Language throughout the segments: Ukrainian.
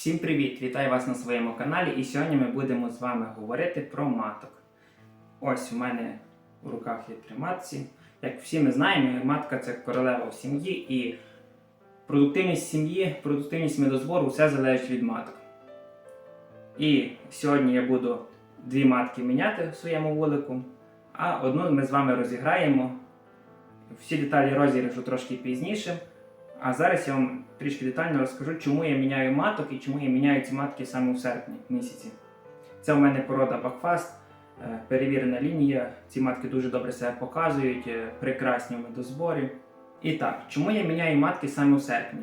Всім привіт! Вітаю вас на своєму каналі. І сьогодні ми будемо з вами говорити про маток. Ось у мене в руках є три матці. Як всі ми знаємо, матка це королева в сім'ї, і продуктивність сім'ї, продуктивність медозбору все залежить від маток. І сьогодні я буду дві матки міняти в своєму вулику, а одну ми з вами розіграємо. Всі деталі розіграшу трошки пізніше. А зараз я вам трішки детально розкажу, чому я міняю маток і чому я міняю ці матки саме в серпні місяці. Це у мене порода Бакфаст, е, перевірена лінія. Ці матки дуже добре себе показують, е, прекрасні в медозборі. І так, чому я міняю матки саме в серпні?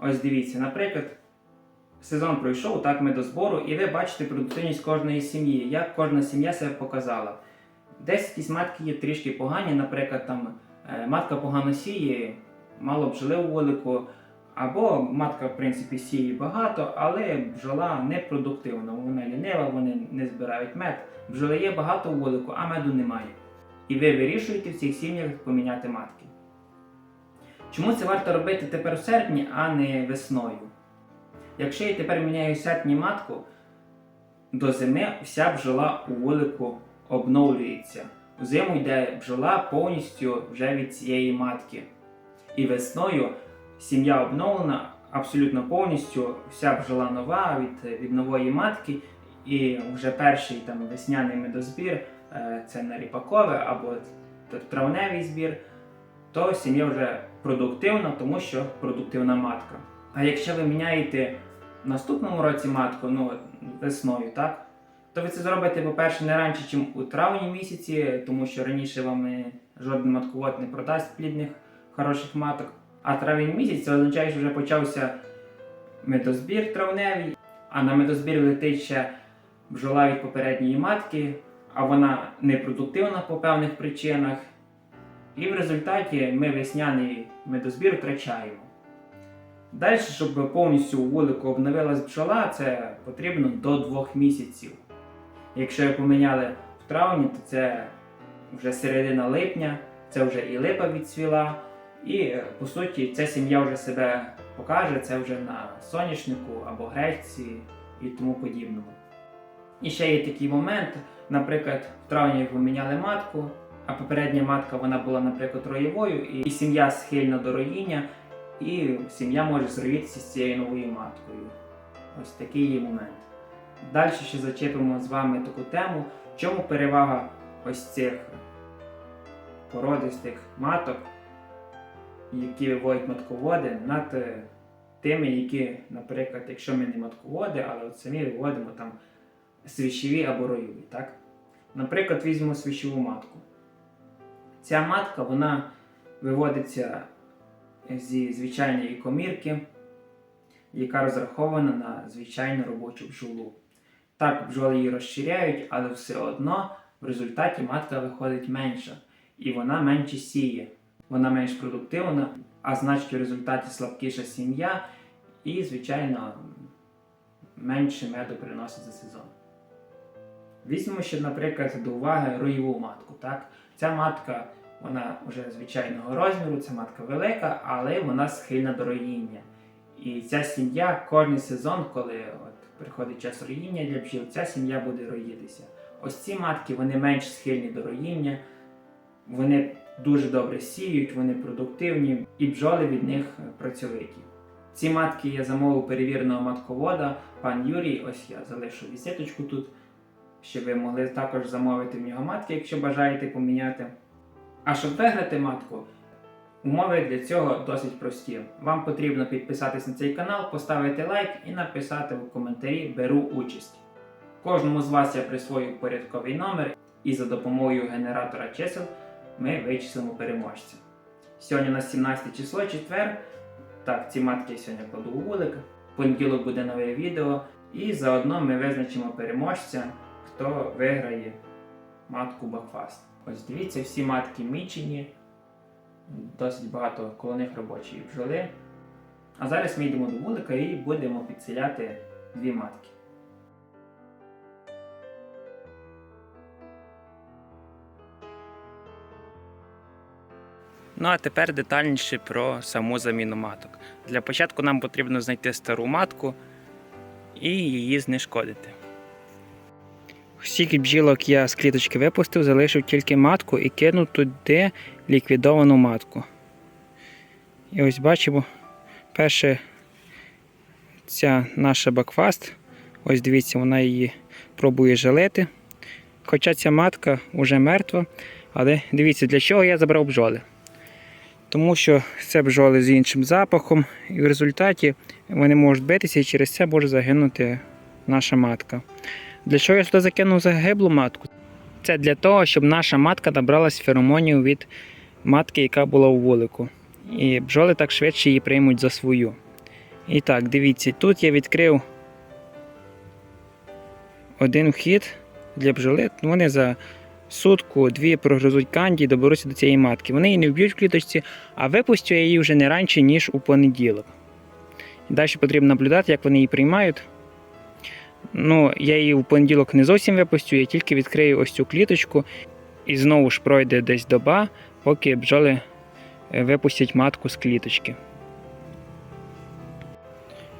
Ось дивіться, наприклад, сезон пройшов так медозбору, і ви бачите продуктивність кожної сім'ї, як кожна сім'я себе показала. Десь якісь матки є трішки погані, наприклад, там е, матка погано сіє, мало бджоли у вулику, або матка, в принципі, сіє багато, але бджола непродуктивна, вона лінива, вони не збирають мед. Бджоли є багато у вулику, а меду немає. І ви вирішуєте в цих сім'ях поміняти матки. Чому це варто робити тепер в серпні, а не весною? Якщо я тепер міняю серпні матку, до зими вся бджола у вулику обновлюється. У зиму йде бджола повністю вже від цієї матки. І весною сім'я обновлена абсолютно повністю, вся бджола нова від, від нової матки. І вже перший там весняний медозбір е, це на ріпакове або травневий збір, то сім'я вже продуктивна, тому що продуктивна матка. А якщо ви міняєте в наступному році матку, ну весною, так? То ви це зробите, по-перше, не раніше, ніж у травні місяці, тому що раніше вам е, жоден матковод не продасть плідних хороших маток. А травень місяць це означає, що вже почався медозбір травневий, а на медозбір летить ще бджола від попередньої матки, а вона непродуктивна по певних причинах. І в результаті ми весняний медозбір втрачаємо. Далі, щоб повністю вулику обновилась бджола, це потрібно до двох місяців. Якщо ви поміняли в травні, то це вже середина липня, це вже і липа відцвіла. І по суті ця сім'я вже себе покаже, це вже на соняшнику або гречці і тому подібному. І ще є такий момент, наприклад, в травні ви міняли матку, а попередня матка вона була, наприклад, роєвою, і сім'я схильна до роїння, і сім'я може зроїтися з цією новою маткою. Ось такий є момент. Далі ще зачепимо з вами таку тему, в чому перевага ось цих породистих маток, які виводять матководи, над е, тими, які, наприклад, якщо ми не матководи, але от самі виводимо там свіщові або роєві. Так? Наприклад, візьмемо свіщову матку. Ця матка вона виводиться зі звичайної комірки, яка розрахована на звичайну робочу бджолу. Так, бджоли її розширяють, але все одно в результаті матка виходить менша і вона менше сіє. Вона менш продуктивна, а значить в результаті слабкіша сім'я і, звичайно, менше меду приносить за сезон. Візьмемо ще, наприклад, до уваги роєву матку. Так? Ця матка вона вже звичайного розміру, ця матка велика, але вона схильна до роїння. І ця сім'я кожен сезон, коли от приходить час роїння для бджіл, ця сім'я буде роїтися. Ось ці матки вони менш схильні до роїння, вони дуже добре сіють, вони продуктивні, і бджоли від них працьовиті. Ці матки я замовив перевіреного матковода, пан Юрій. Ось я залишу візиточку тут, щоб ви могли також замовити в нього матки, якщо бажаєте поміняти. А щоб виграти матку, умови для цього досить прості. Вам потрібно підписатись на цей канал, поставити лайк і написати в коментарі Беру участь. Кожному з вас я присвою порядковий номер, і за допомогою генератора чисел ми вичислимо переможця. Сьогодні у нас 17 число, четвер. Так, ці матки я сьогодні кладу вулик. Понеділок буде нове відео. І заодно ми визначимо переможця, хто виграє матку Бакфаст. Ось дивіться, всі матки мічені, досить багато коло них робочої бджоли. А зараз ми йдемо до вулика і будемо підселяти дві матки. Ну а тепер детальніше про саму заміну маток. Для початку нам потрібно знайти стару матку і її знешкодити. Всіх бджілок я з кліточки випустив, залишив тільки матку і кинув туди ліквідовану матку. І ось бачимо, перше ця наша бакфаст. Ось дивіться, вона її пробує жалити. Хоча ця матка вже мертва, але дивіться, для чого я забрав бджоли. Тому що це бджоли з іншим запахом, і в результаті вони можуть битися і через це може загинути наша матка. Для чого я сюди закинув загиблу матку? Це для того, щоб наша матка набралась феромонів від матки, яка була у вулику. І бджоли так швидше її приймуть за свою. І так, дивіться, тут я відкрив один вхід для бджоли. Вони за сутку-дві прогризуть канді і доберуться до цієї матки. Вони її не вб'ють в кліточці, а випустю я її вже не раніше, ніж у понеділок. Далі потрібно наблюдати, як вони її приймають. Ну, я її у понеділок не зовсім випустю, я тільки відкрию ось цю кліточку і знову ж пройде десь доба, поки бджоли е, випустять матку з кліточки.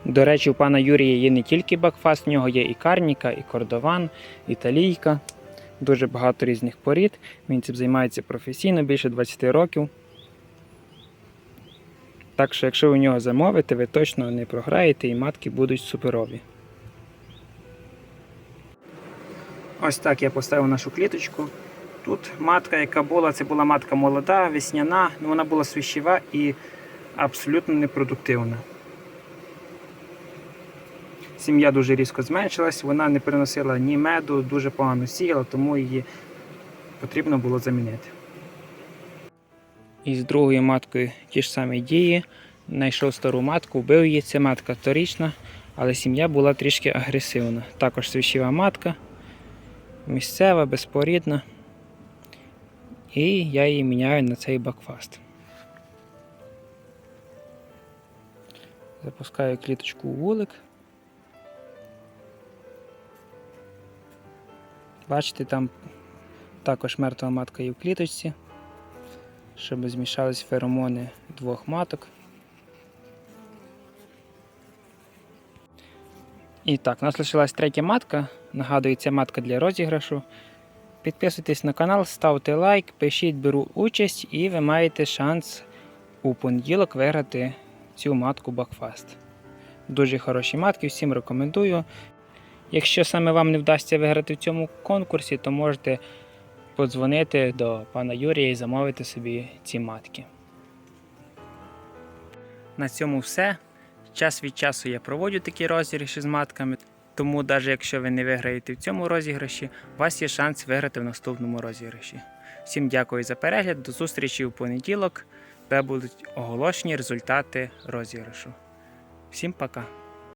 До речі, у пана Юрія є не тільки бакфаст, в нього є і карніка, і кордован, італійка. Дуже багато різних порід. Він цим займається професійно більше 20 років. Так що, якщо у нього замовите, ви точно не програєте і матки будуть суперові. Ось так я поставив нашу кліточку. Тут матка, яка була, це була матка молода, весняна, ну вона була свіщева і абсолютно непродуктивна. Сім'я дуже різко зменшилась, вона не приносила ні меду, дуже погано сіяла, тому її потрібно було замінити. І з другою маткою ті ж самі дії. Знайшов стару матку, вбив її. Це матка торічна, але сім'я була трішки агресивна. Також свіщева матка, місцева, безпорідна. І я її міняю на цей бакфаст. Запускаю кліточку у вулик. Бачите, там також мертва матка є в кліточці, щоб змішались феромони двох маток. І так, у нас лишилась третя матка. Нагадую, це матка для розіграшу. Підписуйтесь на канал, ставте лайк, пишіть, беру участь, і ви маєте шанс у понеділок виграти цю матку Бакфаст. Дуже хороші матки, всім рекомендую. Якщо саме вам не вдасться виграти в цьому конкурсі, то можете подзвонити до пана Юрія і замовити собі ці матки. На цьому все. Час від часу я проводжу такі розіграші з матками, тому навіть якщо ви не виграєте в цьому розіграші, у вас є шанс виграти в наступному розіграші. Всім дякую за перегляд, до зустрічі у понеділок, де будуть оголошені результати розіграшу. Всім пока!